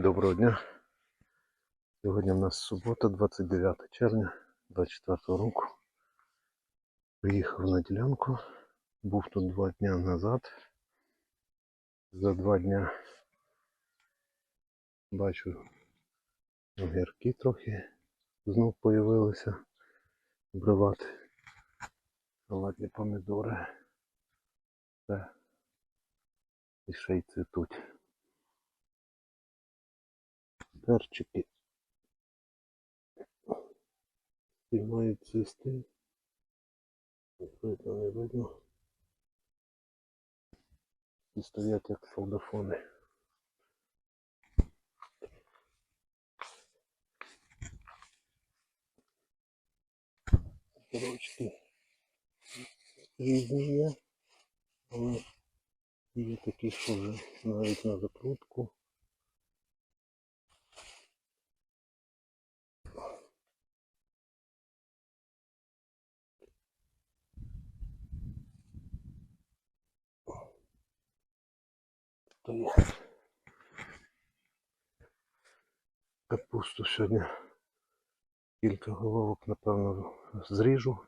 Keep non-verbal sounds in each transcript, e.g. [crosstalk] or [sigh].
Доброго дня. Сьогодні в нас субота, 29 червня 24 року. Приїхав на ділянку. Був тут два дня назад. За два дня бачу огірки трохи знов появилися. Обривати салатні помідори. Та ще й цвітуть. перчики і мають цвісти. Видно, не видно. І стоять як солдафони. Сорочки різні є, але є такі, що вже навіть на закрутку. Капусту сьогодні кілька головок, напевно, зріжу.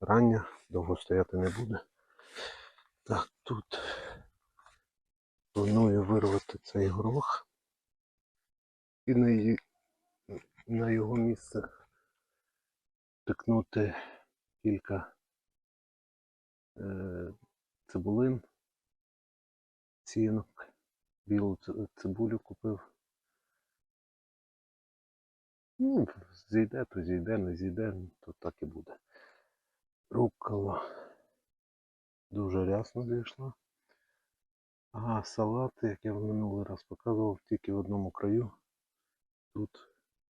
Рання, довго стояти не буде. Так, тут планую вирвати цей горох і на, її, на його місце тикнути кілька е, цибулин, сінок, білу цибулю купив. Ну, зійде, то зійде, не зійде, то так і буде. Руккола дуже рясно зійшла. А салат, як я в минулий раз показував, тільки в одному краю. Тут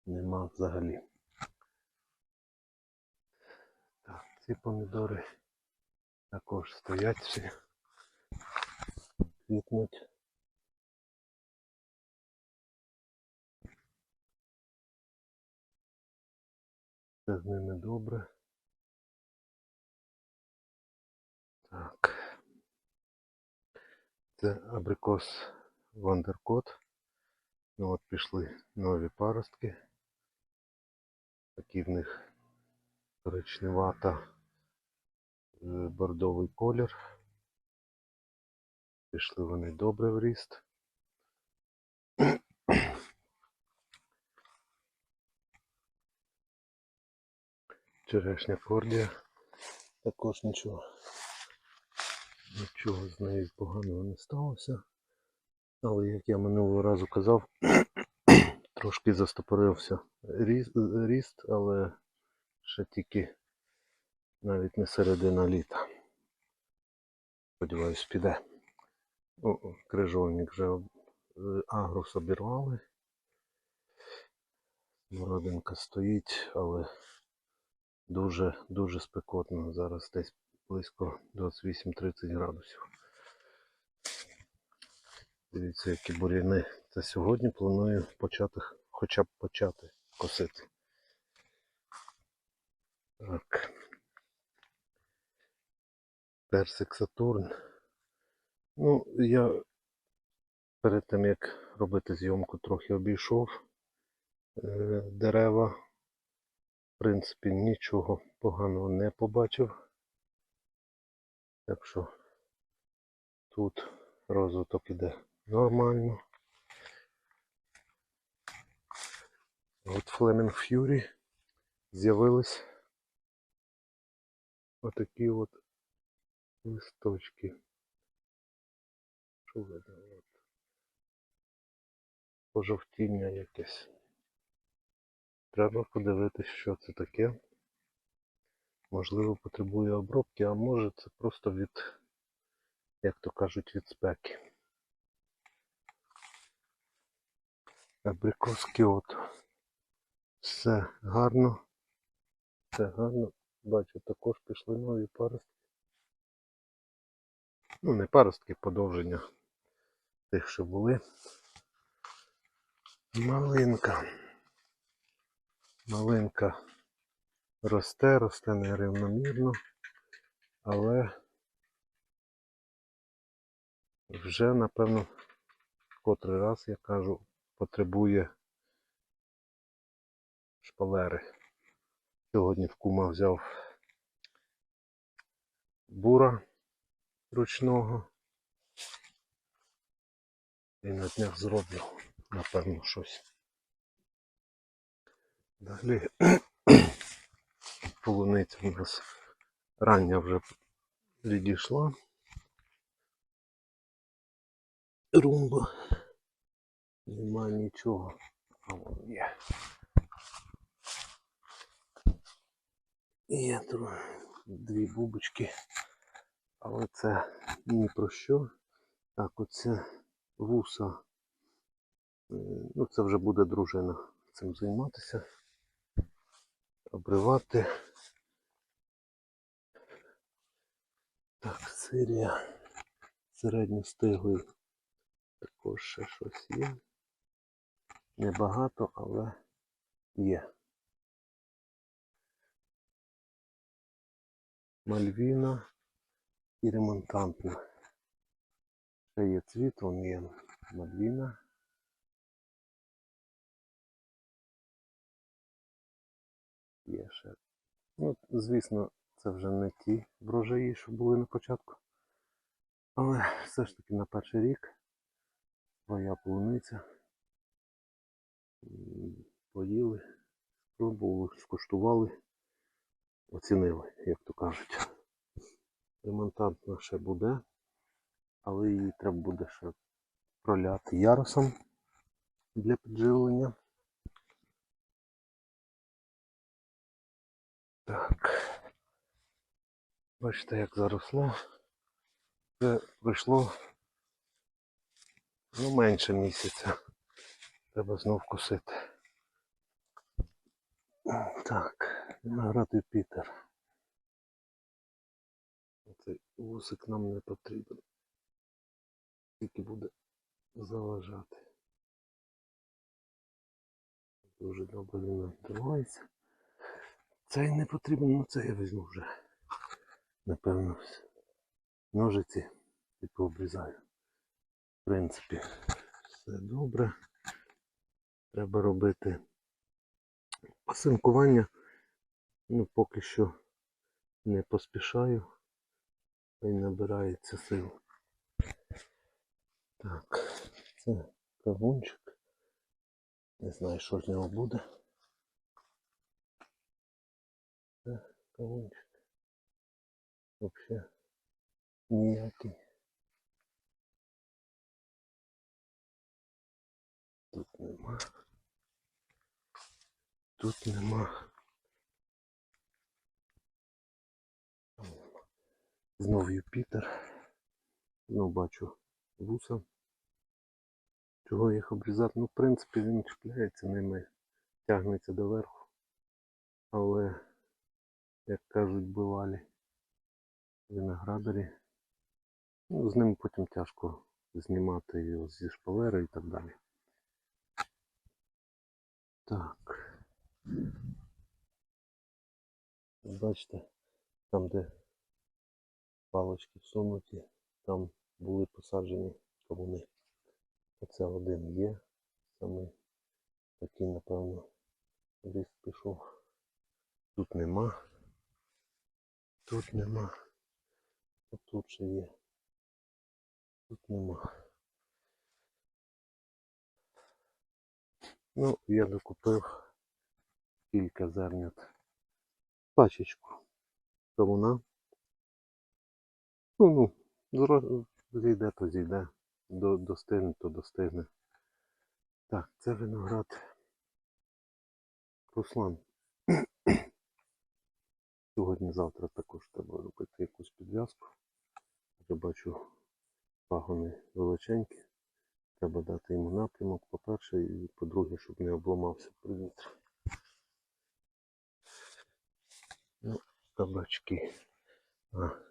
нема взагалі. Так, ці помідори також стоять всі. Квітнуть. Все з ними добре. Так. Це абрикос Вандеркот. Ну от пішли нові паростки. Такі в них коричневата е, бордовий колір. Пішли вони добре в ріст. Черешня Фордія. Також нічого. Нічого з нею поганого не сталося. Але як я минулого разу казав, [clears throat] трошки застопорився ріст, ріст, але ще тільки навіть не середина літа. Сподіваюсь, піде. Крижовник вже е, агрус обірвали. Бородинка стоїть, але дуже дуже спекотно. Зараз десь близько 28-30 градусів. Дивіться, які бур'яни. Це сьогодні планую почати, хоча б почати косити. Так. Персик Сатурн. Ну, я перед тим як робити зйомку, трохи обійшов е, дерева. В принципі, нічого поганого не побачив. Так що тут розвиток іде нормально. От Flaming Fury з'явились отакі от листочки. Що видно? От. Пожовтіння якесь. Треба подивитись, що це таке. Можливо, потребує обробки, а може це просто від, як то кажуть, від спеки. Абрикоски от. Все гарно. Все гарно. Бачу, також пішли нові паростки. Ну, не паростки, подовження тих, що були. Малинка. Малинка росте, росте нерівномірно, але вже, напевно, котрий раз я кажу, потребує шпалери. Сьогодні в кума взяв бура ручного. І на днях зроблю, напевно, щось. Далі [clears throat] полуниця у нас рання вже відійшла. Румба. Нема нічого. А вон є. Є тут дві бубочки. Але це ні про що. Так, оце вуса. Е, Ну, це вже буде дружина цим займатися. Обривати. Так, Сирія. Середньостиглий. Також ще щось є. Небагато, але є. Мальвіна і ремонтантна. Ще є цвіт, вон є Мальвіна. Є ще. Ну, звісно, це вже не ті врожаї, що були на початку. Але все ж таки на перший рік своя полуниця. Поїли, спробували, скуштували, оцінили, як то кажуть. Ремонтантна ще буде, але її треба буде ще проляти ярусом для підживлення. Так. Бачите, як заросло. Це пройшло ну, менше місяця. Треба знов косити. Так, виноград Юпітер. Цей вусик нам не потрібен. Тільки буде заважати. Дуже добре він відбувається. Цей не потрібен, ну це я візьму вже. Напевно, ножиці і пообрізаю. В принципі, все добре. Треба робити пасинкування. Ну, поки що не поспішаю. Хай набирається сил. Так, це кавунчик. Не знаю, що з нього буде. Це кавунчик. Взагалі ніякий. Тут нема. Тут нема. Знов Юпітер. Знов бачу вуса. Чого їх обрізати? Ну, в принципі, він чіпляється ними, тягнеться доверху. Але, як кажуть, бувалі виноградарі, ну, з ним потім тяжко знімати його зі шпалери і так далі. Так. Бачите, там, де палочки всунуті, там були посаджені кавуни. Оце один є. Саме такий, напевно, ліс пішов. Тут нема. Тут нема. Тут ще є. Тут нема. Ну, я докупив кілька зернят. Пачечку кавуна. Ну, ну, зійде, то зійде. До, достигне, то достигне. Так, це виноград. Руслан. [clears throat] Сьогодні-завтра також треба робити якусь підв'язку. Я бачу пагони величенькі. Треба дати йому напрямок, по-перше, і по-друге, щоб не обламався при вітрі. Ну, кабачки. А.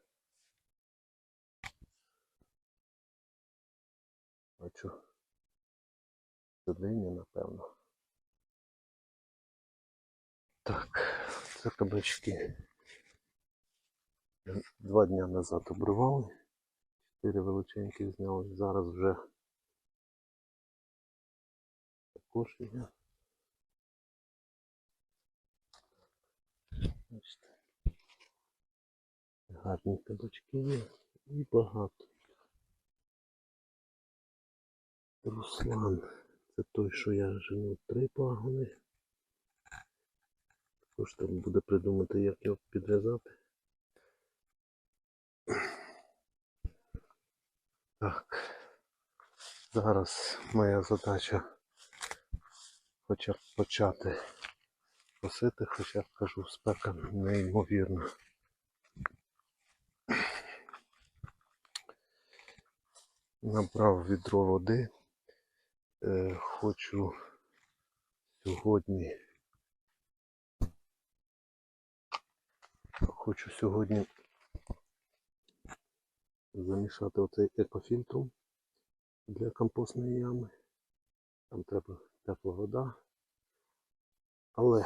Це диня, напевно. Так, це кабачки. Два дня назад обривали. Чотири величенькі зняли. Зараз вже також є. Гарні кабачки є і багато. Руслан. Це той, що я жену три пагони. Також там буде придумати, як його підв'язати. Так. Зараз моя задача хоча б почати косити, хоча кажу, спека неймовірна. Набрав відро води. Е, хочу сьогодні. Хочу сьогодні замішати оцей екофільтром для компостної ями. Там треба тепла вода. Але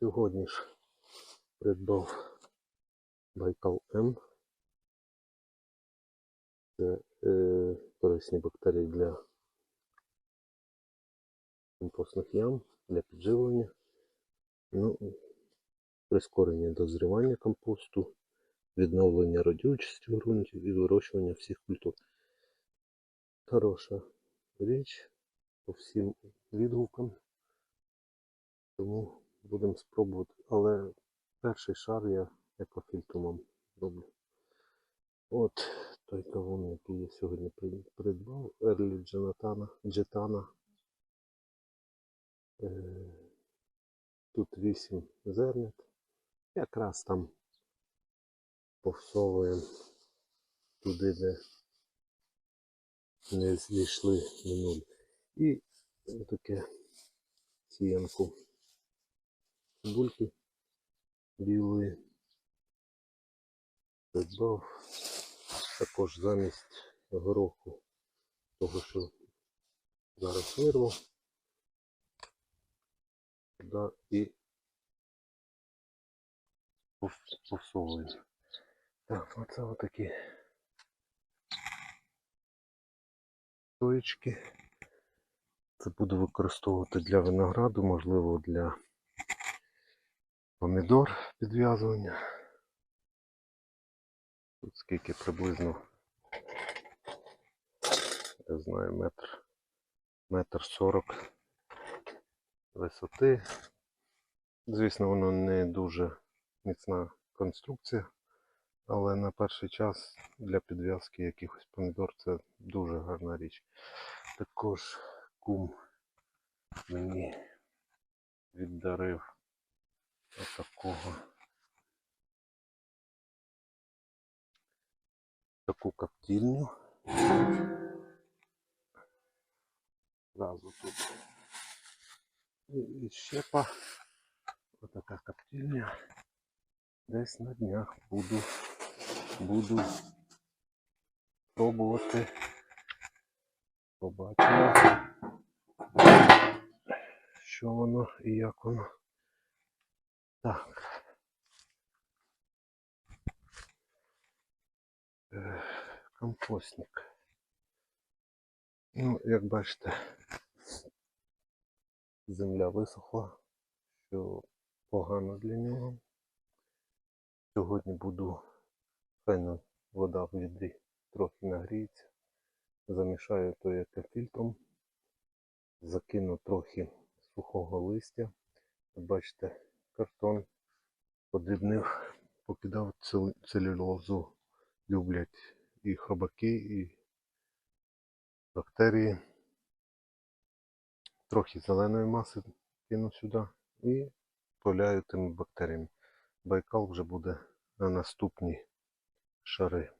сьогодні ж придбав Байкал М. Це е, корисні бактерії для компостних ям, для підживлення. Ну, прискорення дозрівання компосту, відновлення родючості в ґрунті і вирощування всіх культур. Хороша річ по всім відгукам. Тому будемо спробувати. Але перший шар я екофільтрумом роблю. От той кавун, який я сьогодні придбав, Ерлі Джетана. Е, Тут 8 зернят. Якраз там повсовуємо туди, де не зійшли минулі. І таке сіянку цибульки білої. Придбав також замість гороху того, що зараз вирву. Да, і повсовую. Так, оце отакі стоїчки. Це буду використовувати для винограду, можливо, для помідор підв'язування. Тут скільки приблизно, я знаю, метр, метр сорок висоти. Звісно, воно не дуже міцна конструкція, але на перший час для підв'язки якихось помідор це дуже гарна річ. Також кум мені віддарив отакого таку коптильню. Зразу тут і щепа. Отака коптильня. Десь на днях буду, буду пробувати. Побачимо, що воно і як воно. Так. Е, Компостник. Ну, як бачите, земля висохла, що погано для нього. Сьогодні буду, файно вода в відрі трохи нагріється. Замішаю то як фільтром, закину трохи сухого листя. Бачите, картон подрібнив, покидав цел- целюлозу. Люблять і хробаки, і бактерії. Трохи зеленої маси кину сюди і поляю тими бактеріями. Байкал вже буде на наступні шари.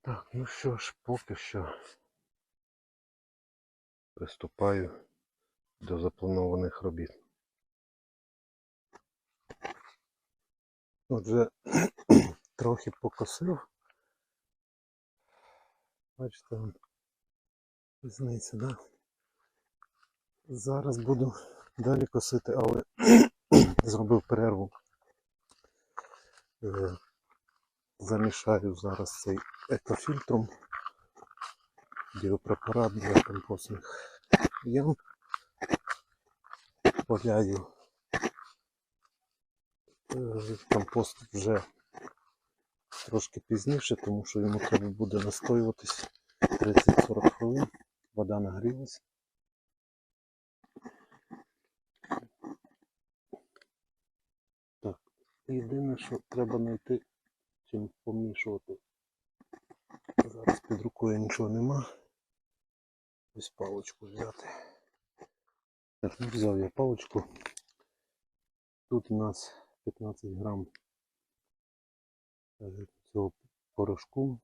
Так, ну що ж, поки що приступаю до запланованих робіт. Отже, [clears throat] трохи покосив. Бачите, різниця, да? Зараз буду далі косити, але [clears throat] зробив перерву. Е, Замішаю зараз цей екофільтром біопрепарат для компостних ям. заправляю е, компост вже трошки пізніше, тому що йому треба буде настоюватись 30-40 хвилин. Вода нагрілась. Так, єдине, що треба знайти чим помішувати. Зараз під рукою нічого нема. Ось паличку взяти. Так, ну взяв я паличку. Тут у нас 15 грам е, цього порошку.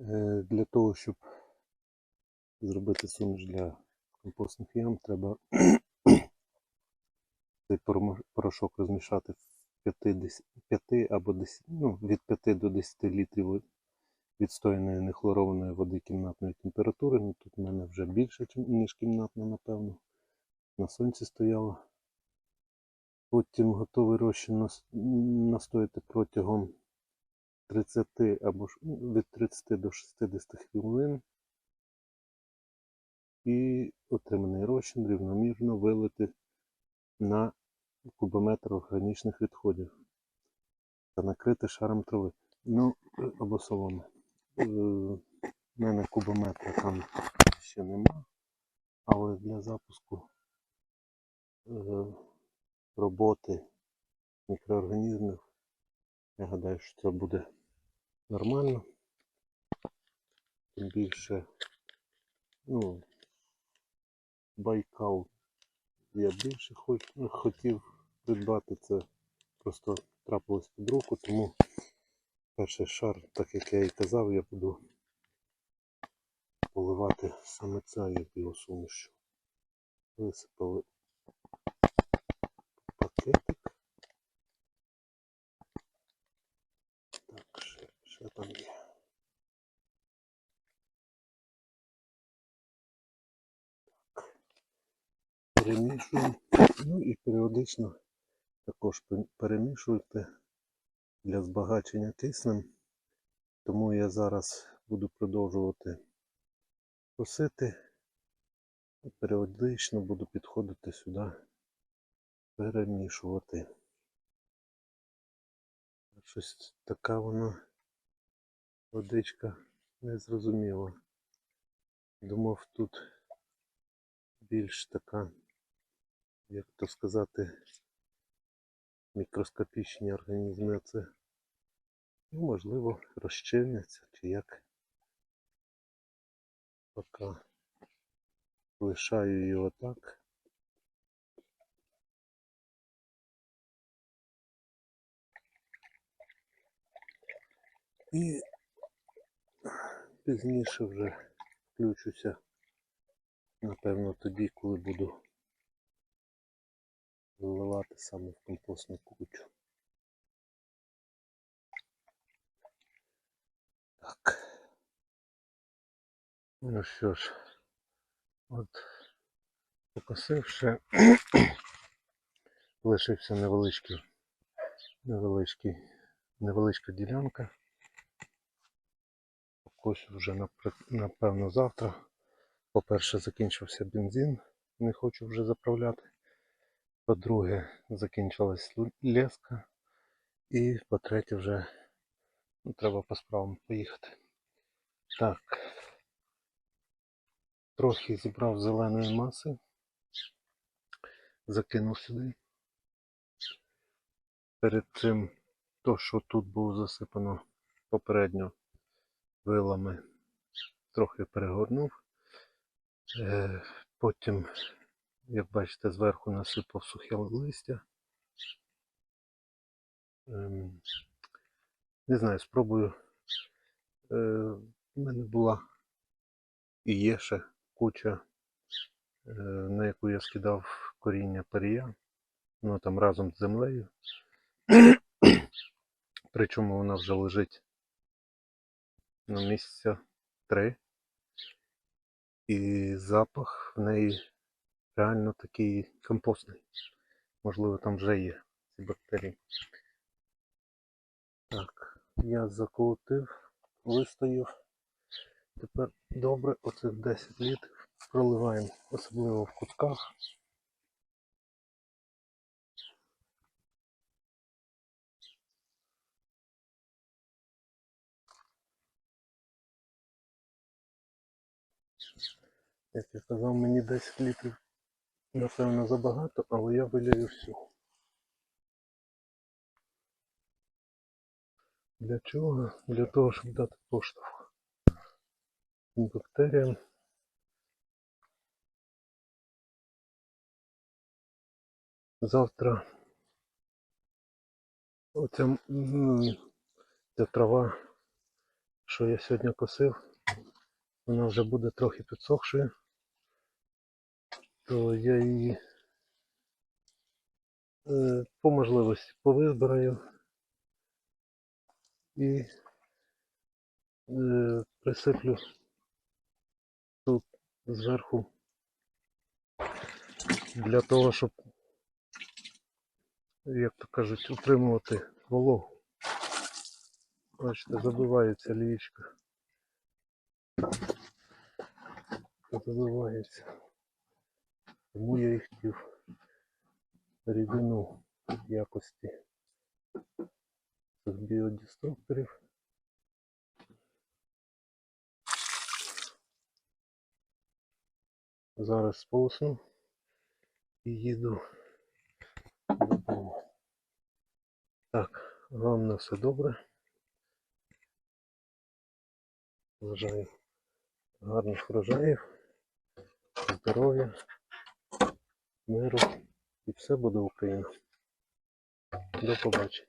Е, Для того, щоб зробити суміш для компостних ям, треба цей порошок розмішати в 5, 5 або 10, ну, від 5 до 10 літрів відстояної нехлорованої води кімнатної температури. Ну, тут в мене вже більше, ніж кімнатна, напевно. На сонці стояло. Потім готовий розчин настояти протягом 30 або ну, від 30 до 60 хвилин. І отриманий розчин рівномірно вилити на кубометр органічних відходів та накрити шаром трави. Ну, е, або соломи. Е, В мене кубометра там ще нема, але для запуску е, роботи мікроорганізмів я гадаю, що це буде нормально. Тим більше, ну, Байкал я більше хотів придбати це, просто трапилось під руку, тому перший шар, так як я і казав, я буду поливати саме цією біосумішю. Висипали пакетик. Так, ще, там є. Перемішуємо. Ну і періодично також пе- перемішуйте для збагачення киснем. Тому я зараз буду продовжувати косити. І періодично буду підходити сюди, перемішувати. Щось така вона водичка незрозуміла. Думав тут більш така, як то сказати, мікроскопічні організми, це ну, можливо розчиняться чи як. Поки лишаю її отак. І пізніше вже включуся, напевно, тоді, коли буду виливати саме в компостну кучу. Так. Ну що ж, от покосивши, [clears throat] лишився невеличкий, невеличкий, невеличка ділянка. Ось вже напевно завтра. По-перше, закінчився бензин, не хочу вже заправляти. По-друге, закінчилась леска. І по-третє, вже ну, треба по справам поїхати. Так. Трохи зібрав зеленої маси. Закинув сюди. Перед цим то, що тут було засипано попередньо вилами, трохи перегорнув. Е, Потім, як бачите, зверху насипав сухе листя. Ем, Не знаю, спробую. Е, У мене була і є ще куча, е, на яку я скидав коріння парія. Ну там разом з землею. [coughs] Причому вона вже лежить на місяця три. І запах в неї реально такий компостний. Можливо там вже є ці бактерії. Так, я заколотив, вистояв. Тепер добре оцих 10 літрів проливаємо, особливо в кутках. Як я казав, мені 10 літрів напевно, забагато, але я вилію всю. Для чого? Для того, щоб дати поштовх бактеріям. Завтра оця ця трава, що я сьогодні косив, вона вже буде трохи підсохшою, то я її е, по можливості повизбираю і е, присиплю тут зверху для того, щоб, як то кажуть, утримувати вологу. Бачите, забивається лієчка. Забивається. Тому я і хотів рідину якості цих біодеструкторів. Зараз сполосну і їду додому. Так, вам на все добре. Бажаю гарних врожаїв, здоров'я, миру і все буде Україна. До побачення.